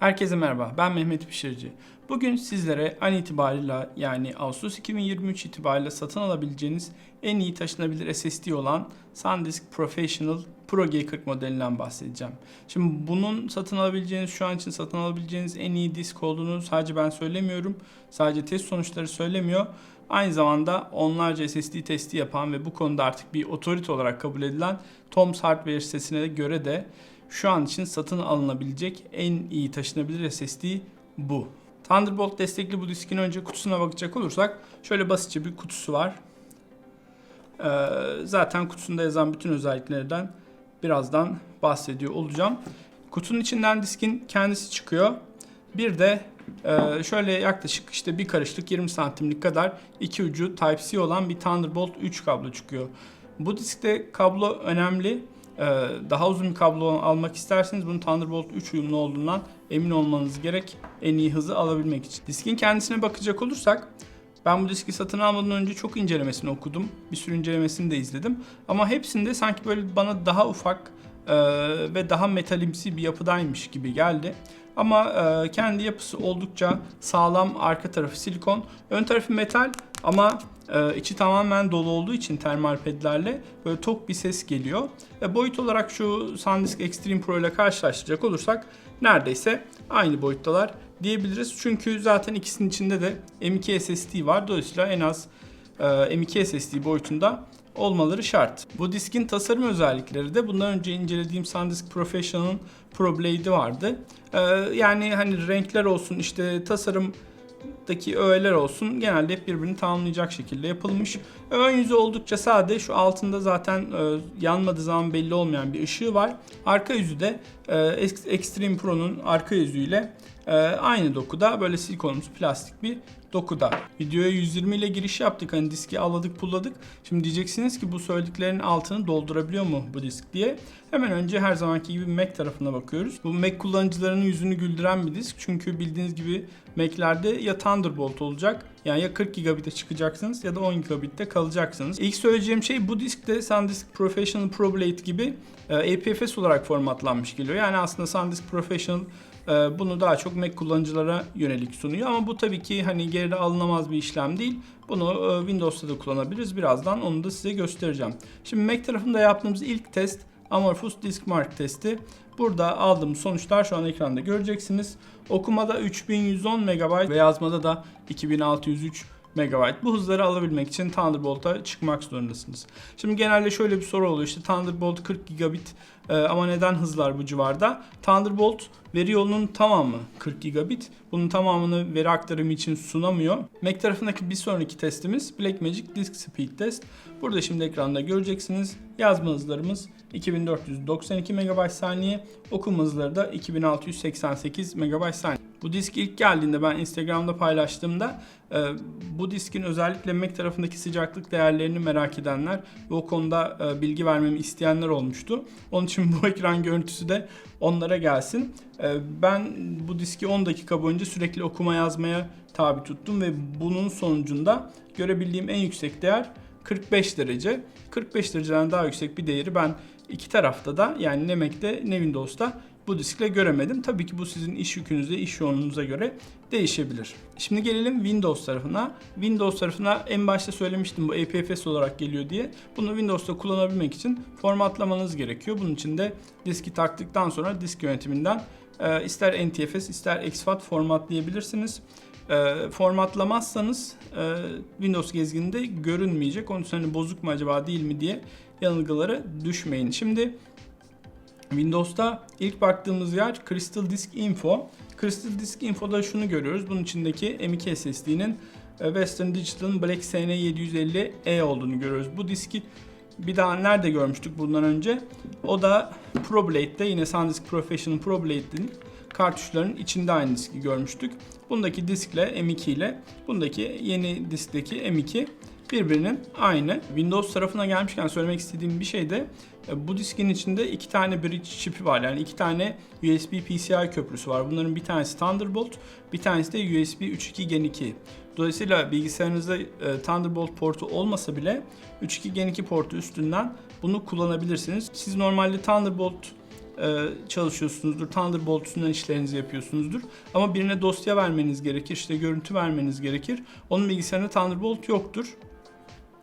Herkese merhaba, ben Mehmet Pişirici. Bugün sizlere an itibariyle yani Ağustos 2023 itibariyle satın alabileceğiniz en iyi taşınabilir SSD olan SanDisk Professional Pro G40 modelinden bahsedeceğim. Şimdi bunun satın alabileceğiniz, şu an için satın alabileceğiniz en iyi disk olduğunu sadece ben söylemiyorum. Sadece test sonuçları söylemiyor. Aynı zamanda onlarca SSD testi yapan ve bu konuda artık bir otorite olarak kabul edilen Tom's Hardware sitesine göre de şu an için satın alınabilecek en iyi taşınabilir SSD bu. Thunderbolt destekli bu diskin önce kutusuna bakacak olursak şöyle basitçe bir kutusu var. Ee, zaten kutusunda yazan bütün özelliklerden birazdan bahsediyor olacağım. Kutunun içinden diskin kendisi çıkıyor. Bir de e, şöyle yaklaşık işte bir karışlık 20 santimlik kadar iki ucu Type-C olan bir Thunderbolt 3 kablo çıkıyor. Bu diskte kablo önemli. Ee, daha uzun bir kablo almak isterseniz bunun Thunderbolt 3 uyumlu olduğundan emin olmanız gerek en iyi hızı alabilmek için. Diskin kendisine bakacak olursak ben bu diski satın almadan önce çok incelemesini okudum. Bir sürü incelemesini de izledim. Ama hepsinde sanki böyle bana daha ufak e, ve daha metalimsi bir yapıdaymış gibi geldi. Ama e, kendi yapısı oldukça sağlam. Arka tarafı silikon. Ön tarafı metal ama e, içi tamamen dolu olduğu için termal pedlerle böyle tok bir ses geliyor. Ve boyut olarak şu SanDisk Extreme Pro ile karşılaştıracak olursak neredeyse aynı boyuttalar diyebiliriz. Çünkü zaten ikisinin içinde de M2 SSD var. Dolayısıyla en az e, M2 SSD boyutunda olmaları şart. Bu diskin tasarım özellikleri de bundan önce incelediğim SanDisk Professional'ın Pro Blade'i vardı. Ee, yani hani renkler olsun işte tasarımdaki öğeler olsun genelde hep birbirini tamamlayacak şekilde yapılmış. Ön yüzü oldukça sade. Şu altında zaten e, yanmadığı zaman belli olmayan bir ışığı var. Arka yüzü de e, Extreme Pro'nun arka yüzüyle e, aynı dokuda böyle silikonumsu plastik bir dokuda. Videoya 120 ile giriş yaptık. Hani diski aladık pulladık. Şimdi diyeceksiniz ki bu söylediklerin altını doldurabiliyor mu bu disk diye. Hemen önce her zamanki gibi Mac tarafına bakıyoruz. Bu Mac kullanıcılarının yüzünü güldüren bir disk. Çünkü bildiğiniz gibi Mac'lerde ya Thunderbolt olacak yani ya 40 gigabit'e çıkacaksınız ya da 10 gigabit'te kalacaksınız. İlk söyleyeceğim şey bu diskte SanDisk Professional Pro Blade gibi e, APFS olarak formatlanmış geliyor. Yani aslında SanDisk Professional bunu daha çok Mac kullanıcılara yönelik sunuyor ama bu tabii ki hani geride alınamaz bir işlem değil. Bunu e, Windows'ta da kullanabiliriz. Birazdan onu da size göstereceğim. Şimdi Mac tarafında yaptığımız ilk test Amorphous Disk Mark testi. Burada aldığım sonuçlar şu an ekranda göreceksiniz. Okumada 3110 MB ve yazmada da 2603 MB. Bu hızları alabilmek için Thunderbolt'a çıkmak zorundasınız. Şimdi genelde şöyle bir soru oluyor. İşte Thunderbolt 40 gigabit e, ama neden hızlar bu civarda? Thunderbolt veri yolunun tamamı 40 gigabit. Bunun tamamını veri aktarımı için sunamıyor. Mac tarafındaki bir sonraki testimiz Blackmagic Disk Speed Test. Burada şimdi ekranda göreceksiniz. Yazma hızlarımız 2492 MB saniye, okuma hızları da 2688 MB saniye. Bu disk ilk geldiğinde ben Instagram'da paylaştığımda e, bu diskin özellikle Mac tarafındaki sıcaklık değerlerini merak edenler ve o konuda e, bilgi vermemi isteyenler olmuştu. Onun için bu ekran görüntüsü de onlara gelsin. E, ben bu diski 10 dakika boyunca sürekli okuma yazmaya tabi tuttum ve bunun sonucunda görebildiğim en yüksek değer 45 derece. 45 dereceden daha yüksek bir değeri ben iki tarafta da yani ne Mac'te ne Windows'ta bu diskle göremedim. Tabii ki bu sizin iş yükünüze, iş yoğunluğunuza göre değişebilir. Şimdi gelelim Windows tarafına. Windows tarafına en başta söylemiştim bu APFS olarak geliyor diye. Bunu Windows'ta kullanabilmek için formatlamanız gerekiyor. Bunun için de diski taktıktan sonra disk yönetiminden e, ister NTFS ister exFAT formatlayabilirsiniz. E, formatlamazsanız e, Windows gezgininde görünmeyecek. Onun için hani bozuk mu acaba değil mi diye yanılgılara düşmeyin. Şimdi Windows'ta ilk baktığımız yer Crystal Disk Info. Crystal Disk Info'da şunu görüyoruz. Bunun içindeki M2 SSD'nin e, Western Digital'ın Black SN750E olduğunu görüyoruz. Bu diski bir daha nerede görmüştük bundan önce? O da ProBlade'de yine SanDisk Professional ProBlade'in kartuşların içinde aynı diski görmüştük. Bundaki diskle M2 ile bundaki yeni diskteki M2 birbirinin aynı. Windows tarafına gelmişken söylemek istediğim bir şey de e, bu diskin içinde iki tane bridge çipi var. Yani iki tane USB PCI köprüsü var. Bunların bir tanesi Thunderbolt, bir tanesi de USB 3.2 Gen 2. Dolayısıyla bilgisayarınızda e, Thunderbolt portu olmasa bile 3.2 Gen 2 portu üstünden bunu kullanabilirsiniz. Siz normalde Thunderbolt e, çalışıyorsunuzdur. Thunderbolt üstünden işlerinizi yapıyorsunuzdur. Ama birine dosya vermeniz gerekir, işte görüntü vermeniz gerekir. Onun bilgisayarında Thunderbolt yoktur.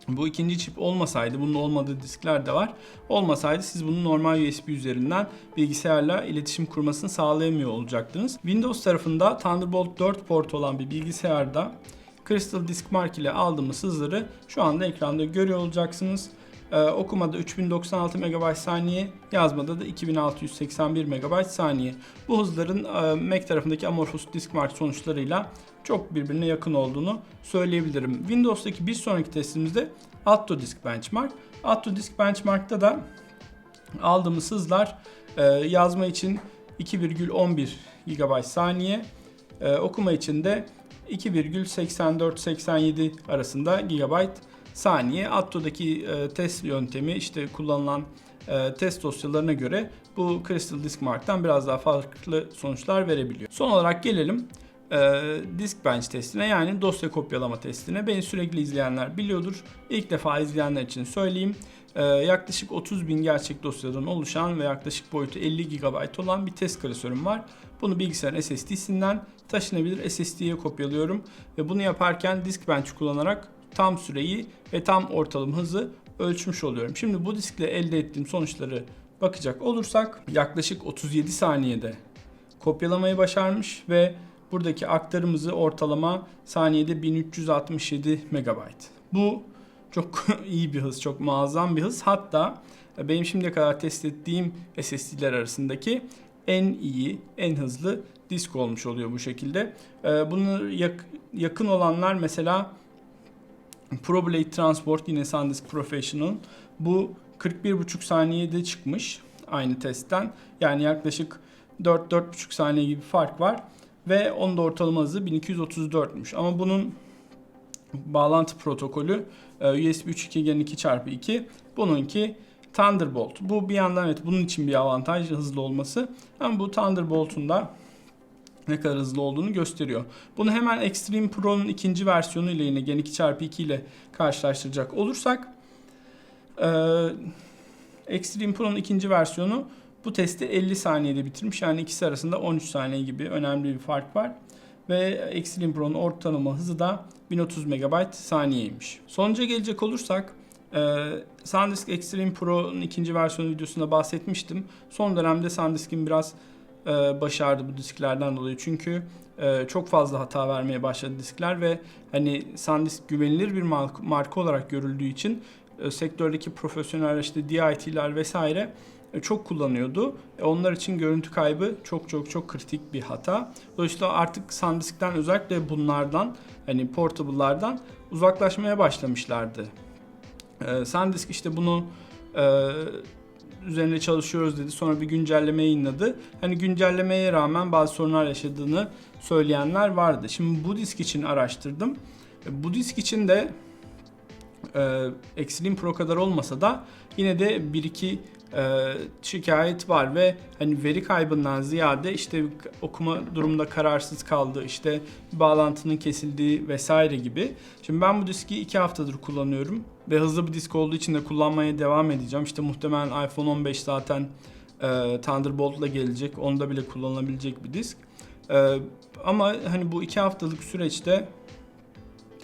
Bu ikinci çip olmasaydı, bunun olmadığı diskler de var. Olmasaydı siz bunu normal USB üzerinden bilgisayarla iletişim kurmasını sağlayamıyor olacaktınız. Windows tarafında Thunderbolt 4 port olan bir bilgisayarda Crystal Disk Mark ile aldığımız hızları şu anda ekranda görüyor olacaksınız. Ee, okumada 3096 MB saniye, yazmada da 2681 MB saniye. Bu hızların e, Mac tarafındaki Amorphous Disk Mark sonuçlarıyla çok birbirine yakın olduğunu söyleyebilirim. Windows'taki bir sonraki testimizde Atto Disk Benchmark. Atto Disk Benchmark'ta da aldığımız hızlar e, yazma için 2,11 GB saniye, e, okuma için de 2,84-87 arasında GB saniye. Atto'daki e, test yöntemi işte kullanılan e, test dosyalarına göre bu Crystal Disk Mark'tan biraz daha farklı sonuçlar verebiliyor. Son olarak gelelim e, Disk Bench testine yani dosya kopyalama testine. Beni sürekli izleyenler biliyordur. İlk defa izleyenler için söyleyeyim. E, yaklaşık 30 bin gerçek dosyadan oluşan ve yaklaşık boyutu 50 GB olan bir test klasörüm var. Bunu bilgisayarın SSD'sinden taşınabilir SSD'ye kopyalıyorum ve bunu yaparken Disk Bench kullanarak tam süreyi ve tam ortalama hızı ölçmüş oluyorum. Şimdi bu diskle elde ettiğim sonuçları bakacak olursak yaklaşık 37 saniyede kopyalamayı başarmış ve buradaki aktarımızı ortalama saniyede 1367 MB. Bu çok iyi bir hız, çok muazzam bir hız. Hatta benim şimdiye kadar test ettiğim SSD'ler arasındaki en iyi, en hızlı disk olmuş oluyor bu şekilde. Bunu yakın olanlar mesela ProBlade Transport yine SanDisk Professional. Bu 41,5 saniyede çıkmış aynı testten. Yani yaklaşık 4-4,5 saniye gibi fark var. Ve onun da ortalama hızı 1234'müş. Ama bunun bağlantı protokolü USB 3.2 Gen 2x2. Bununki Thunderbolt. Bu bir yandan evet bunun için bir avantaj hızlı olması. Ama bu Thunderbolt'un da ne kadar hızlı olduğunu gösteriyor. Bunu hemen Extreme Pro'nun ikinci versiyonu ile yine Gen 2x2 ile karşılaştıracak olursak e, Extreme Pro'nun ikinci versiyonu bu testi 50 saniyede bitirmiş. Yani ikisi arasında 13 saniye gibi önemli bir fark var. Ve Extreme Pro'nun ortalama hızı da 1030 MB saniyeymiş. Sonuca gelecek olursak e, SanDisk Extreme Pro'nun ikinci versiyonu videosunda bahsetmiştim. Son dönemde SanDisk'in biraz başardı bu disklerden dolayı. Çünkü e, çok fazla hata vermeye başladı diskler ve hani SanDisk güvenilir bir marka olarak görüldüğü için e, sektördeki profesyonel işte DIT'ler vesaire çok kullanıyordu. Onlar için görüntü kaybı çok çok çok kritik bir hata. Dolayısıyla artık SanDisk'ten özellikle bunlardan hani portable'lardan uzaklaşmaya başlamışlardı. SanDisk işte bunu üzerine çalışıyoruz dedi. Sonra bir güncelleme yayınladı. Hani güncellemeye rağmen bazı sorunlar yaşadığını söyleyenler vardı. Şimdi bu disk için araştırdım. Bu disk için de e, Extreme Pro kadar olmasa da yine de bir iki e, şikayet var ve hani veri kaybından ziyade işte okuma durumunda kararsız kaldı, işte bağlantının kesildiği vesaire gibi. Şimdi ben bu diski iki haftadır kullanıyorum ve hızlı bir disk olduğu için de kullanmaya devam edeceğim. İşte muhtemelen iPhone 15 zaten e, Thunderbolt ile gelecek, onda bile kullanılabilecek bir disk. E, ama hani bu iki haftalık süreçte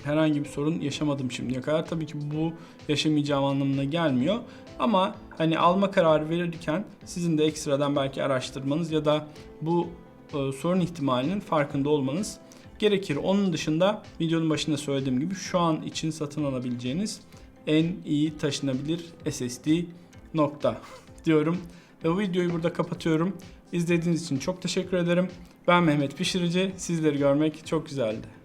herhangi bir sorun yaşamadım şimdiye kadar. Tabii ki bu yaşamayacağım anlamına gelmiyor. Ama hani alma kararı verirken sizin de ekstradan belki araştırmanız ya da bu e, sorun ihtimalinin farkında olmanız gerekir. Onun dışında videonun başında söylediğim gibi şu an için satın alabileceğiniz en iyi taşınabilir SSD nokta diyorum. Ve bu videoyu burada kapatıyorum. İzlediğiniz için çok teşekkür ederim. Ben Mehmet Pişirici. Sizleri görmek çok güzeldi.